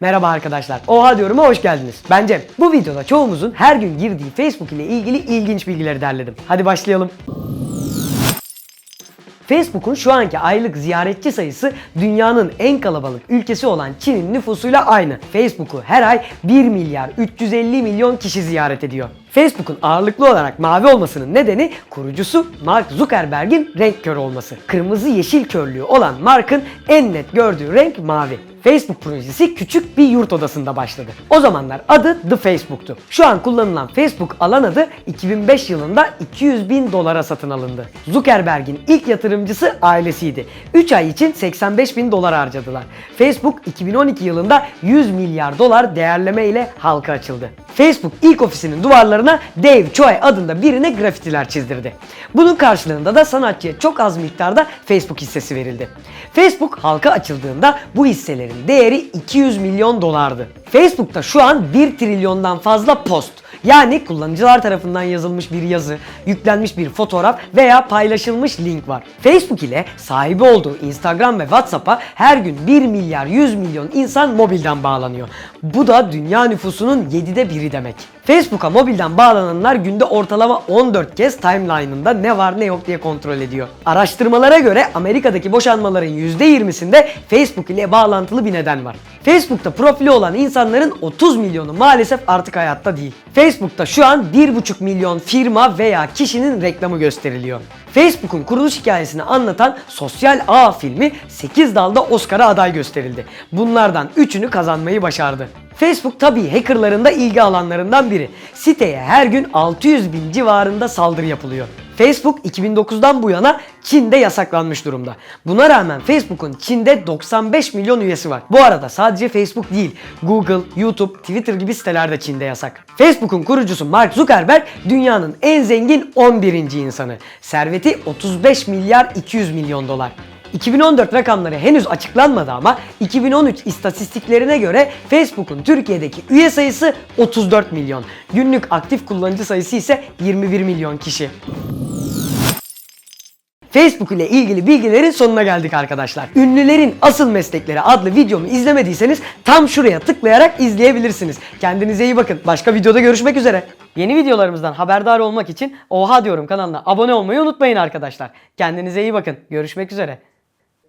Merhaba arkadaşlar. Oha diyorum'a hoş geldiniz. Ben Cem. Bu videoda çoğumuzun her gün girdiği Facebook ile ilgili ilginç bilgileri derledim. Hadi başlayalım. Facebook'un şu anki aylık ziyaretçi sayısı dünyanın en kalabalık ülkesi olan Çin'in nüfusuyla aynı. Facebook'u her ay 1 milyar 350 milyon kişi ziyaret ediyor. Facebook'un ağırlıklı olarak mavi olmasının nedeni kurucusu Mark Zuckerberg'in renk körü olması. Kırmızı yeşil körlüğü olan Mark'ın en net gördüğü renk mavi. Facebook projesi küçük bir yurt odasında başladı. O zamanlar adı The Facebook'tu. Şu an kullanılan Facebook alan adı 2005 yılında 200 bin dolara satın alındı. Zuckerberg'in ilk yatırımcısı ailesiydi. 3 ay için 85 bin dolar harcadılar. Facebook 2012 yılında 100 milyar dolar değerleme ile halka açıldı. Facebook ilk ofisinin duvarlarına Dave Choi adında birine grafitiler çizdirdi. Bunun karşılığında da sanatçıya çok az miktarda Facebook hissesi verildi. Facebook halka açıldığında bu hisselerin değeri 200 milyon dolardı. Facebook'ta şu an 1 trilyondan fazla post yani kullanıcılar tarafından yazılmış bir yazı, yüklenmiş bir fotoğraf veya paylaşılmış link var. Facebook ile sahibi olduğu Instagram ve WhatsApp'a her gün 1 milyar 100 milyon insan mobilden bağlanıyor. Bu da dünya nüfusunun 7'de biri demek. Facebook'a mobilden bağlananlar günde ortalama 14 kez timeline'ında ne var ne yok diye kontrol ediyor. Araştırmalara göre Amerika'daki boşanmaların %20'sinde Facebook ile bağlantılı bir neden var. Facebook'ta profili olan insanların 30 milyonu maalesef artık hayatta değil. Facebook'ta şu an 1,5 milyon firma veya kişinin reklamı gösteriliyor. Facebook'un kuruluş hikayesini anlatan Sosyal Ağ filmi 8 dalda Oscar'a aday gösterildi. Bunlardan 3'ünü kazanmayı başardı. Facebook tabii hackerların da ilgi alanlarından biri. Siteye her gün 600 bin civarında saldırı yapılıyor. Facebook 2009'dan bu yana Çin'de yasaklanmış durumda. Buna rağmen Facebook'un Çin'de 95 milyon üyesi var. Bu arada sadece Facebook değil, Google, YouTube, Twitter gibi siteler de Çin'de yasak. Facebook'un kurucusu Mark Zuckerberg dünyanın en zengin 11. insanı. Serveti 35 milyar 200 milyon dolar. 2014 rakamları henüz açıklanmadı ama 2013 istatistiklerine göre Facebook'un Türkiye'deki üye sayısı 34 milyon. Günlük aktif kullanıcı sayısı ise 21 milyon kişi. Facebook ile ilgili bilgilerin sonuna geldik arkadaşlar. Ünlülerin asıl meslekleri adlı videomu izlemediyseniz tam şuraya tıklayarak izleyebilirsiniz. Kendinize iyi bakın. Başka videoda görüşmek üzere. Yeni videolarımızdan haberdar olmak için Oha diyorum kanalına abone olmayı unutmayın arkadaşlar. Kendinize iyi bakın. Görüşmek üzere.